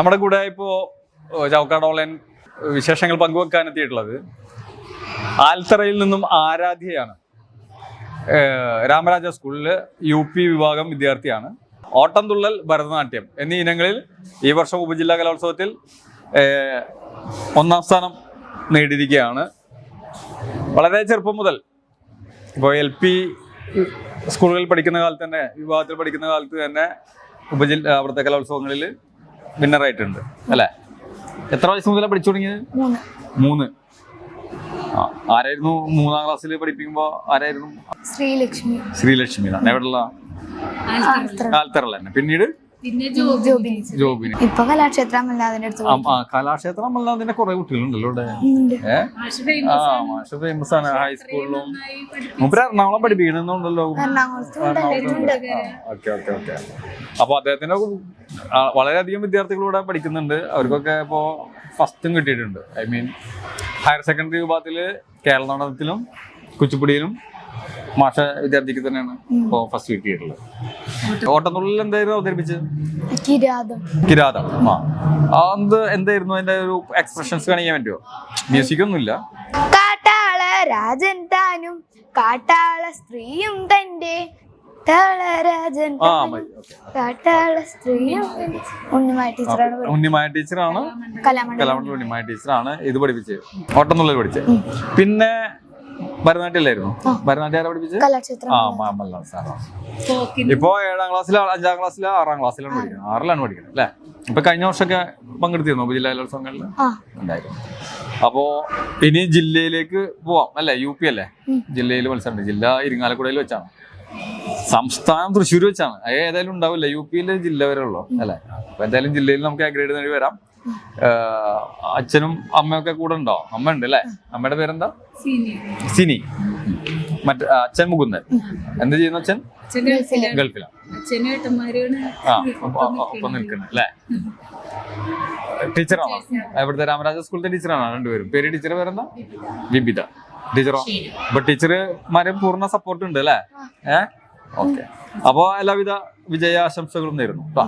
നമ്മുടെ കൂടെ ഇപ്പോൾ ഓൺലൈൻ വിശേഷങ്ങൾ പങ്കുവെക്കാൻ എത്തിയിട്ടുള്ളത് ആൽത്തറയിൽ നിന്നും ആരാധ്യയാണ്. രാമരാജ സ്കൂളിൽ യു പി വിഭാഗം വിദ്യാർത്ഥിയാണ്. ഓട്ടംതുള്ളൽ ഭരതനാട്യം എന്നീ ഇനങ്ങളിൽ ഈ വർഷം ഉപജില്ലാ കലോത്സവത്തിൽ ഒന്നാം സ്ഥാനം നേടിയിരിക്കുകയാണ്. വളരെ ചെറുപ്പം മുതൽ ഇപ്പോൾ എൽ പി സ്കൂളുകളിൽ പഠിക്കുന്ന കാലത്ത് തന്നെ വിഭാഗത്തിൽ പഠിക്കുന്ന കാലത്ത് തന്നെ ഉപജില്ല അവിടുത്തെ കലോത്സവങ്ങളിൽ വിന്നറായിട്ടുണ്ട്. അല്ലേ? എത്ര വയസ്സ് മുതലാണ് പഠിച്ചു തുടങ്ങിയത്? മൂന്ന്. മൂന്ന്. ആരായിരുന്നു മൂന്നാം ക്ലാസ്സിൽ പഠിപ്പിക്കുമ്പോ ആരായിരുന്നു? ശ്രീലക്ഷ്മി. ശ്രീലക്ഷ്മി എവിടെയുള്ള? ആൽത്തറല്ല തന്നെ. പിന്നീട്? ജോബിനി. ഇപ്പൊ കലാക്ഷേത്രം അല്ലാതിന്റെ കലാക്ഷേത്രം കുറെ കുട്ടികളുണ്ടല്ലോ ഇവിടെ മാഷ് ആ മാഷ് ഫേമസ് ആണ്. ഹൈസ്കൂളിലും. മുമ്പ് എറണാകുളം പഠിപ്പിക്കണമെന്നുണ്ടല്ലോ ഓക്കെ ഓക്കെ ഓക്കെ. അപ്പൊ അദ്ദേഹത്തിന്റെ വളരെയധികം വിദ്യാർത്ഥികൾ ഇവിടെ പഠിക്കുന്നുണ്ട്. അവർക്കൊക്കെ ഇപ്പോൾ ഫസ്റ്റും കിട്ടിയിട്ടുണ്ട്. ഐ മീൻ ഹയർ സെക്കൻഡറി വിഭാഗത്തിൽ കേരള നടനത്തിലും കുച്ചിപ്പുടിയിലും മാഷ വിദ്യാർത്ഥിക്ക് തന്നെയാണ് ഇപ്പോൾ ഫസ്റ്റ് കിട്ടിയിട്ടുള്ളത്. ഓട്ടത്തുള്ളിൽ എന്തായിരുന്നു അവതരിപ്പിച്ചത്? കിരാതം. കിരാതം. ആ. അത് എന്ത് എന്തായിരുന്നു അതിന്റെ ഒരു എക്സ്പ്രഷൻസ് കാണിക്കാൻ പറ്റുമോ മ്യൂസിക് ഒന്നുമില്ല കാട്ടാള രാജൻ താനും കാട്ടാള സ്ത്രീയും തന്റെ താളരാജൻ ആ മതി ഓക്കെ. കാട്ടാള സ്ത്രീയും ഉണ്ണിമായ ടീച്ചറാണ് പഠി- ഉണ്ണിമായ ടീച്ചറാണ്. കലാമണ്ഡലം. കലാമണ്ഡലം ഉണ്ണിമായ ടീച്ചറാണ്. ഇത് പഠിപ്പിച്ചത് ഓട്ടംതുള്ളൽ പഠിച്ചത് പിന്നെ ഭരതനാട്യല്ലായിരുന്നു? ഭരതനാട്യം ആരാ പഠിപ്പിച്ചത് കലാക്ഷേത്രം. ആ മാമല്ല സാറാണ് ഇപ്പോ ഏഴാം ക്ലാസ്സിലോ അഞ്ചാം ക്ലാസ്സിലോ ആറാം ക്ലാസ്സിലാണ് പഠിക്കുന്നത്. ആറിലാണ് പഠിക്കുന്നത് അല്ലേ? ഇപ്പൊ കഴിഞ്ഞ വർഷമൊക്കെ പങ്കെടുത്തിരുന്നു? ഉപജില്ലാ കലോത്സവങ്ങളിൽ ആ. ഉണ്ടായിരുന്നു. അപ്പോ ഇനി ജില്ലയിലേക്ക് പോവാം അല്ലേ? യു പി അല്ലേ? ജില്ലയിൽ മത്സരമുണ്ട്. ജില്ല ഇരിങ്ങാലക്കുടയിൽ വെച്ചാണ്. സംസ്ഥാനം തൃശ്ശൂർ വെച്ചാണ്. ഏതായാലും ഉണ്ടാവില്ല. യു പിയിലെ ജില്ല വരെ ഉള്ളു അല്ലെ? അപ്പൊ എന്തായാലും ജില്ലയിൽ നമുക്ക് അഗ്രേഡ് ഗ്രേഡ് നേടി വരാം അച്ഛനും അമ്മയൊക്കെ കൂടെ ഉണ്ടോ? അമ്മ ഉണ്ട് അല്ലേ? അമ്മയുടെ പേരെന്താ? സിനി. മറ്റേ അച്ഛൻ മുകുന്ദൻ. എന്ത് ചെയ്യുന്നു അച്ഛൻ? ഗൾഫിലാണ്. ആ ഒപ്പം- നിൽക്കുന്നത്. അല്ലേ? ടീച്ചറാണോ? ഇവിടുത്തെ രാമരാജ സ്കൂളിലെ ടീച്ചറാണോ രണ്ടുപേരും? പേര് ടീച്ചർ പേരെന്താ? വിബിത. ടീച്ചറോ? അപ്പൊ ടീച്ചർമാരെ പൂർണ സപ്പോർട്ട് ഉണ്ട് അല്ലേ? ഏ? ഓക്കെ. അപ്പോൾ എല്ലാവിധ വിജയാശംസകളും നേരുന്നു. കേട്ടോ